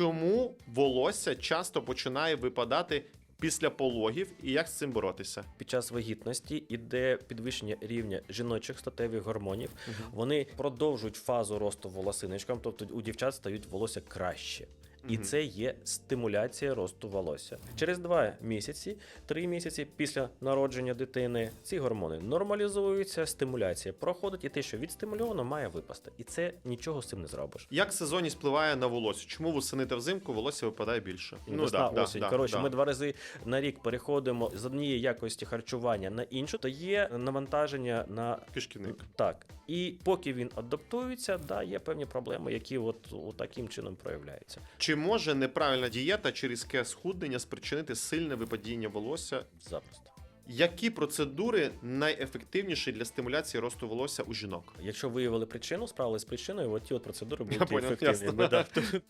Чому волосся часто починає випадати після пологів і як з цим боротися? Під час вагітності іде підвищення рівня жіночих статевих гормонів. Вони продовжують фазу росту волосиночкам, тобто у дівчат стають волосся краще. І це є стимуляція росту волосся. Через два місяці, три місяці після народження дитини ці гормони нормалізуються, стимуляція проходить, і те, що відстимульовано, має випасти. І це нічого з цим не зробиш. Як сезонність впливає на волосся? Чому восени та взимку волосся випадає більше? Весна, осінь. Коротше, да. ми два рази на рік переходимо з однієї якості харчування на іншу, то є навантаження на кишківник. так. І поки він адаптується, да, є певні проблеми, які от, от таким чином проявляються. Чи може неправильна дієта чи різке схуднення спричинити сильне випадіння волосся? Запросто. Які процедури найефективніші для стимуляції росту волосся у жінок? Якщо виявили причину, справились з причиною, от ті от процедури Я будуть ефективними. ефективні. ясно. Да.